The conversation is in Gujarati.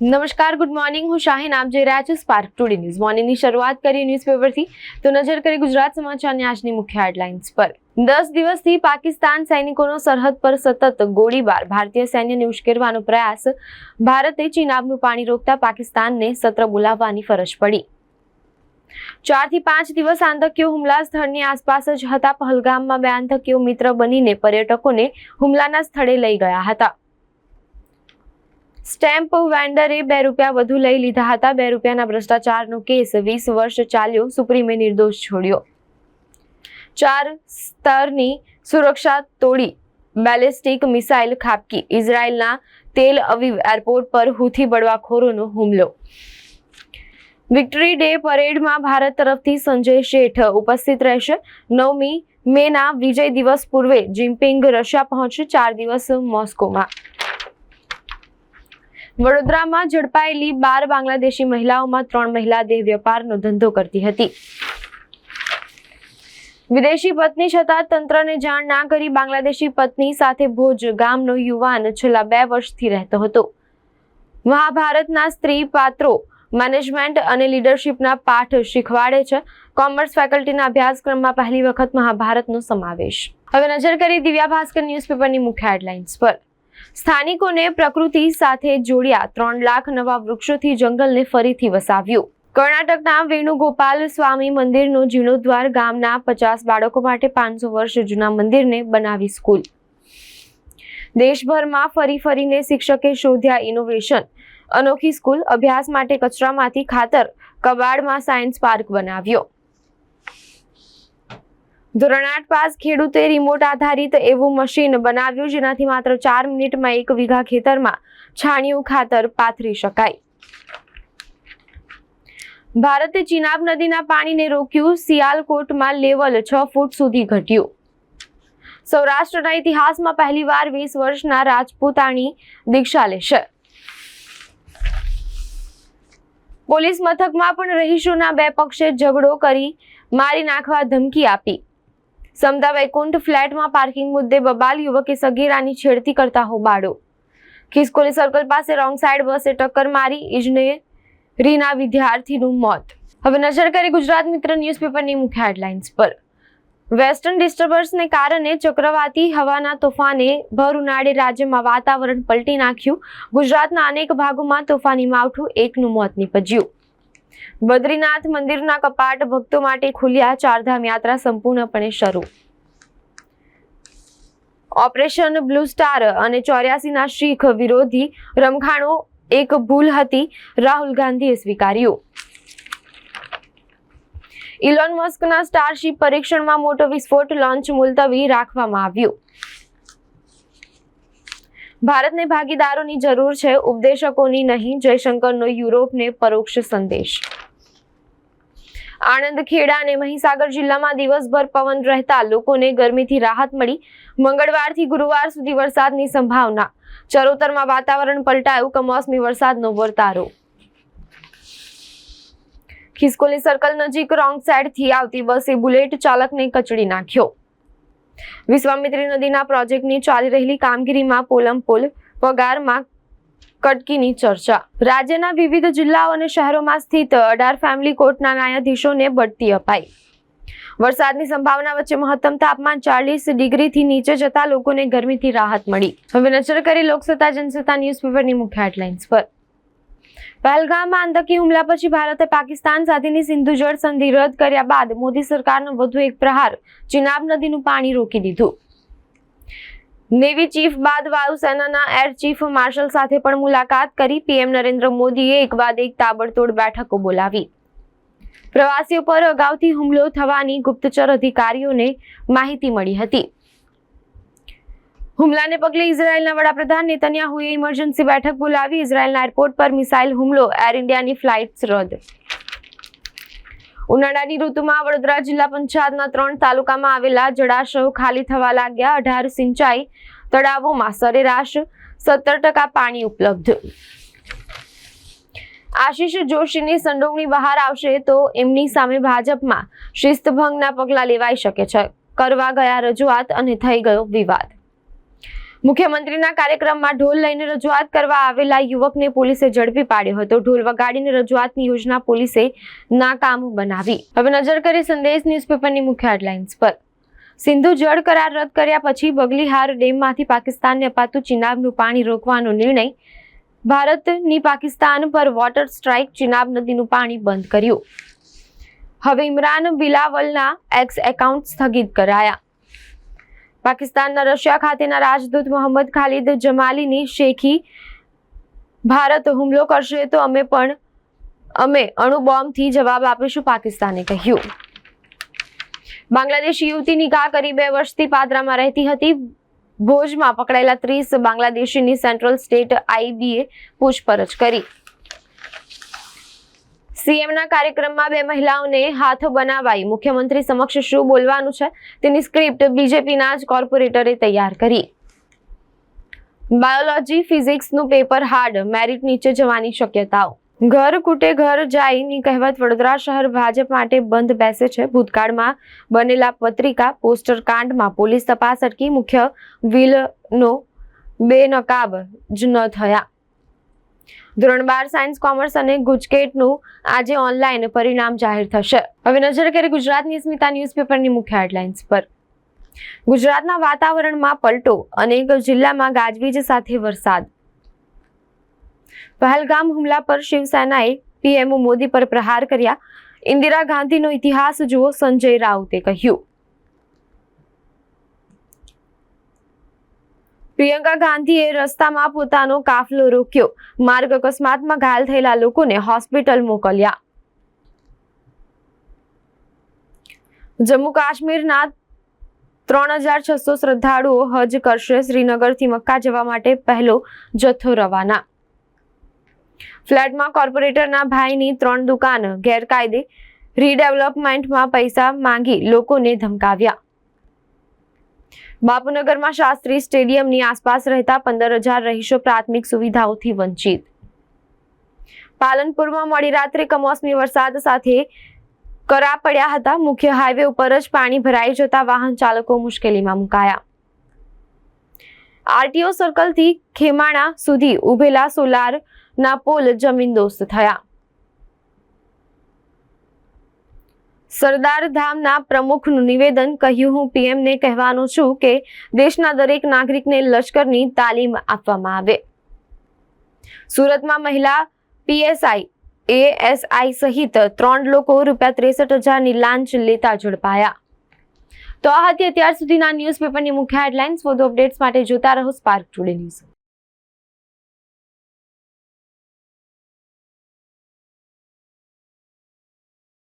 નમસ્કાર ગુડ મોર્નિંગ હું શાહીન, આપ જોઈ રહ્યા છો સ્પાર્ક ટુડે ન્યૂઝ મોર્નિંગની શરૂઆત કરી ન્યૂઝપેપરથી તો નજર કરી ગુજરાત સમાચારની આજની મુખ્ય હેડલાઇન્સ પર. દસ દિવસથી પાકિસ્તાન સૈનિકોનો સરહદ પર સતત ગોળીબાર. ભારતીય સૈન્યને ઉશ્કેરવાનો પ્રયાસ. ભારતે ચીનાબનું પાણી રોકતા પાકિસ્તાનને સત્ર બોલાવવાની ફરજ પડી. ચારથી પાંચ દિવસ આતંકીઓ હુમલા સ્થળની આસપાસ જ હતા. પહલગામમાં બે આતંકીઓ મિત્ર બનીને પર્યટકોને હુમલાના સ્થળે લઈ ગયા હતા. સ્ટેમ્પ વેન્ડરે બે રૂપિયા વધુ લઈ લીધા હતા. બે રૂપિયાના ભ્રષ્ટાચારનો કેસ વીસ વર્ષ ચાલ્યો. સુપ્રીમે નિર્દોષ છોડ્યો. ચાર સ્તરની સુરક્ષા તોડી. Ballistic missile ખાબકી. ઇઝરાયલના તેલ અવીવ એરપોર્ટ પર હુથી બળવાખોરોનો હુમલો. વિક્ટરી ડે પરેડમાં ભારત તરફથી સંજય શેઠ ઉપસ્થિત રહેશે. નવમી મેના વિજય દિવસ પૂર્વે જિમ્પિંગ રશિયા પહોંચશે. ચાર દિવસ મોસ્કોમાં. વડોદરામાં ઝડપાયેલી બાર બાંગ્લાદેશી મહિલાઓમાં ત્રણ મહિલા દેહ વેપારનો ધંધો કરતી હતી. વિદેશી પત્ની છતાં તંત્રને જાણ ના કરી બાંગ્લાદેશી પત્ની સાથે ભોજ ગામનો યુવાન છેલ્લા બે વર્ષથી રહેતો હતો. મહાભારતના સ્ત્રી પાત્રો મેનેજમેન્ટ અને લીડરશિપના પાઠ શીખવાડે છે. કોમર્સ ફેકલ્ટીના અભ્યાસક્રમમાં પહેલી વખત મહાભારતનો સમાવેશ. હવે નજર કરી દિવ્યા ભાસ્કર ન્યૂઝપેપરની મુખ્ય હેડલાઇન્સ પર. સ્થાનિકોને પ્રકૃતિ સાથે જોડ્યા ત્રણ લાખ નવા વૃક્ષોથી જંગલને ફરીથી વસાવ્યું. કર્ણાટકના વેણુગોપાલ સ્વામી મંદિરનો જીર્ણોદ્વાર ગામના પચાસ બાળકો માટે પાંચસો વર્ષ જૂના મંદિરને બનાવી સ્કૂલ. દેશભરમાં ફરી ફરીને શિક્ષકે શોધ્યા ઇનોવેશન અનોખી સ્કૂલ અભ્યાસ માટે કચરામાંથી ખાતર, કબાડમાં સાયન્સ પાર્ક બનાવ્યો. ધોરણ આઠ પાસ ખેડૂતે રિમોટ આધારિત એવું મશીન બનાવ્યું જેનાથી માત્ર ચાર મિનિટમાં એક વીઘા ખેતરમાં છાણિયું ખાતર પાથરી શકાય. ભારતે ચિનાબ નદીના પાણીને રોક્યું સિયાલકોટમાં લેવલ છ ફૂટ સુધી ઘટ્યું. સૌરાષ્ટ્રના ઇતિહાસમાં પહેલીવાર વીસ વર્ષના રાજપૂતાણી દીક્ષા લેશે પોલીસ મથકમાં પણ રહીશોના બે પક્ષે ઝઘડો કરી મારી નાખવા ધમકી આપી. સમતા વૈકુંઠ ફ્લેટમાં પાર્કિંગ મુદ્દે બબાલ યુવકે સગીરાની છેડતી કરતા હોબાળો. ખિસકોલી સર્કલ પાસે રોંગ સાઈડ બસે ટક્કર મારી ઇજનેરીના વિદ્યાર્થીનું મોત. હવે નજર કરી ગુજરાત મિત્ર ન્યૂઝપેપરની મુખ્ય હેડલાઇન્સ પર. વેસ્ટર્ન ડિસ્ટર્બન્સને કારણે ચક્રવાતી હવાના તોફાને ભર ઉનાળે રાજ્યમાં વાતાવરણ પલટી નાખ્યું. ગુજરાતના અનેક ભાગોમાં તોફાની માવઠું એકનું મોત નીપજ્યું. બદ્રીનાથ મંદિરના કપાટ ભક્તો માટે ખુલ્યા ચારધામ યાત્રા સંપૂર્ણપણે શરૂ. ઓપરેશન બ્લુ સ્ટાર અને ચોર્યાસીના શીખ વિરોધી રમખાણો એક ભૂલ હતી, રાહુલ ગાંધીએ સ્વીકાર્યું. ઇલોન મસ્કના સ્ટારશિપ પરીક્ષણમાં મોટો વિસ્ફોટ લોન્ચ મુલતવી રાખવામાં આવ્યું. ભારતને ભાગીદારોની જરૂર છે, ઉપદેશકોની નહીં. જયશંકરનો યુરોપને પરોક્ષ સંદેશ. આણંદ, ખેડા અને મહીસાગર જિલ્લામાં દિવસભર પવન રહેતા લોકોને ગરમીથી રાહત મળી. મંગળવારથી ગુરુવાર સુધી વરસાદની સંભાવના. ચરોતરમાં વાતાવરણ પલટાયું, કમોસમી વરસાદનો વર્તારો. ખિસકોલી સર્કલ નજીક રોંગ સાઈડથી આવતી બસે બુલેટ ચાલકને કચડી નાખ્યો. વિશ્વામિત્રી નદીના પ્રોજેક્ટની ચાલી રહેલી કામગીરીમાં પોલમપોલ પગારમાં કટકીની ચર્ચા. રાજ્યના વિવિધ જિલ્લાઓ અને શહેરોમાં સ્થિત અઢાર ફેમિલી કોર્ટના ન્યાયાધીશોને બઢતી અપાઈ. વરસાદની સંભાવના વચ્ચે મહત્તમ તાપમાન ચાલીસ ડિગ્રીથી નીચે જતા લોકોને ગરમીથી રાહત મળી. હવે નજર કરી લોકસત્તા, જનસત્તા ન્યૂઝપેપરની મુખ્ય હેડલાઇન્સ પર. પહેલગામમાં આતંકી હુમલા પછી ભારતે પાકિસ્તાન સાથેની સિંધુ જળ સંધિ રદ કર્યા બાદ મોદી સરકારનો વધુ એક પ્રહાર ચિનાબ નદીનું પાણી રોકી દીધું. નેવી ચીફ બાદ વાયુસેનાના એર ચીફ માર્શલ સાથે પણ મુલાકાત કરી પીએમ નરેન્દ્ર મોદીએ એક બાદ એક તાબડતોડ બેઠકો બોલાવી. પ્રવાસીઓ પર અગાઉથી હુમલો થવાની ગુપ્તચર અધિકારીઓને માહિતી મળી હતી. હુમલાને પગલે ઇઝરાયેલના વડાપ્રધાન નેતન્યાહુએ ઇમરજન્સી બેઠક બોલાવી ઇઝરાયેલના એરપોર્ટ પર મિસાઇલ હુમલો, એર ઇન્ડિયાની ફ્લાઇટ્સ રદ. ઉનાળાની ઋતુમાં વડોદરા જિલ્લા પંચાયતના ત્રણ તાલુકામાં આવેલા જળાશયો ખાલી થવા લાગ્યા. અઢાર સિંચાઈ તળાવોમાં સરેરાશ સત્તર ટકા પાણી ઉપલબ્ધ. આશીષ જોશીની સંડોવણી બહાર આવશે તો એમની સામે ભાજપમાં શિસ્તભંગના પગલાં લેવાઈ શકે છે. કરવા ગયા રજૂઆત અને થઈ ગયો વિવાદ. મુખ્યમંત્રીના કાર્યક્રમમાં ઢોલ લઈને રજૂઆત કરવા આવેલા યુવકને પોલીસે ઝડપી પાડ્યો હતો. ઢોલ વગાડીને રજૂઆતની યોજના પોલીસે નાકામ બનાવી. હવે નજર કરી સંદેશ ન્યૂઝપેપરની મુખ્ય હેડલાઇન્સ પર. સિંધુ જળ કરાર રદ કર્યા પછી બગલીહાર ડેમમાંથી પાકિસ્તાનને અપાતું ચિનાબનું પાણી રોકવાનો નિર્ણય ભારતની પાકિસ્તાન પર વોટર સ્ટ્રાઇક ચિનાબ નદીનું પાણી બંધ કર્યું. હવે ઇમરાન બિલાવલના એક્સ એકાઉન્ટ સ્થગિત કરાયા. પાકિસ્તાનના રશિયા ખાતેના રાજદૂત મોહમ્મદ ખાલિદ જમાલીની શેખી ભારત હુમલો કરશે તો અમે પણ, અમે અણુ બોમ્બથી જવાબ આપીશું પાકિસ્તાને કહ્યું. બાંગ્લાદેશી યુવતી નિકાહ કરી બે વર્ષથી પાદરામાં રહેતી હતી. ભોજમાં પકડાયેલા ત્રીસ બાંગ્લાદેશીની સેન્ટ્રલ સ્ટેટ આઈબીએ પૂછપરછ કરી. સીએમના કાર્યક્રમમાં બે મહિલાઓને હાથ બનાવાઈ. મુખ્યમંત્રી સમક્ષ શું બોલવાનું છે? તેની સ્ક્રિપ્ટ બીજેપીના જ કોર્પોરેટરે તૈયાર કરી. બાયોલોજી, ફિઝિક્સનું પેપર હાર્ડ, મેરિટ નીચે જવાની શક્યતાઓ. ઘર કુટે ઘર જાયની કહેવત વડોદરા શહેર ભાજપ માટે બંધ બેસે છે. ભૂતકાળમાં બનેલા પત્રિકા, પોસ્ટર કાંડમાં પોલીસ તપાસ અટકી. મુખ્ય વિલનો બેનકાબ જ ન થયા. ધોરણ બાર સાયન્સ, કોમર્સ અને ગુજકેટનું આજે ઓનલાઈન પરિણામ જાહેર થશે. હવે નજર કરી ગુજરાતની સ્મિતા ન્યૂઝપેપરની મુખ્ય હેડલાઇન્સ પર. ગુજરાતના વાતાવરણમાં પલટો, અનેક જિલ્લામાં ગાજવીજ સાથે વરસાદ. પહેલગામ હુમલા પર શિવસેનાએ પીએમ મોદી પર પ્રહાર કર્યા. ઇન્દિરા ગાંધીનો ઇતિહાસ જુઓ, સંજય રાઉતે કહ્યું. પ્રિયંકા ગાંધીએ રસ્તામાં પોતાનો કાફલો રોક્યો. માર્ગ અકસ્માતમાં ઘાયલ થયેલા લોકોને હોસ્પિટલ મોકલ્યા. જમ્મુ કાશ્મીરના ત્રણ હજાર છસો શ્રદ્ધાળુઓ હજ કરશે. શ્રીનગરથી મક્કા જવા માટે પહેલો જથ્થો રવાના. ફ્લેટમાં કોર્પોરેટરના ભાઈની ત્રણ દુકાન ગેરકાયદે રીડેવલપમેન્ટમાં પૈસા માંગી લોકોને ધમકાવ્યા. બાપુનગરમાં શાસ્ત્રી સ્ટેડિયમની આસપાસ રહેતા પંદર હજાર રહીશો પ્રાથમિક સુવિધાઓથી વંચિત. પાલનપુરમાં મોડી રાત્રે કમોસમી વરસાદ સાથે કરા પડ્યા હતા. મુખ્ય હાઈવે ઉપર જ પાણી ભરાઈ જતા વાહન ચાલકો મુશ્કેલીમાં મુકાયા. આરટીઓ સર્કલથી ખેમાણા સુધી ઉભેલા સોલારના પોલ જમીનદોસ્ત થયા. સરદાર ધામના પ્રમુખનું નિવેદન કહ્યું, હું પીએમને કહેવાનું છું કે દેશના દરેક નાગરિકને લશ્કરની તાલીમ આપવામાં આવે. સુરતમાં મહિલા પીએસઆઈ, એએસઆઈ સહિત ત્રણ લોકો રૂપિયા ત્રેસઠ હજારની લાંચ લેતા ઝડપાયા. તો આ હતી અત્યાર સુધીના ન્યૂઝપેપરની મુખ્ય હેડલાઇન્સ. વધુ અપડેટ્સ માટે જોતા રહો સ્પાર્ક ટુડે ન્યૂઝ.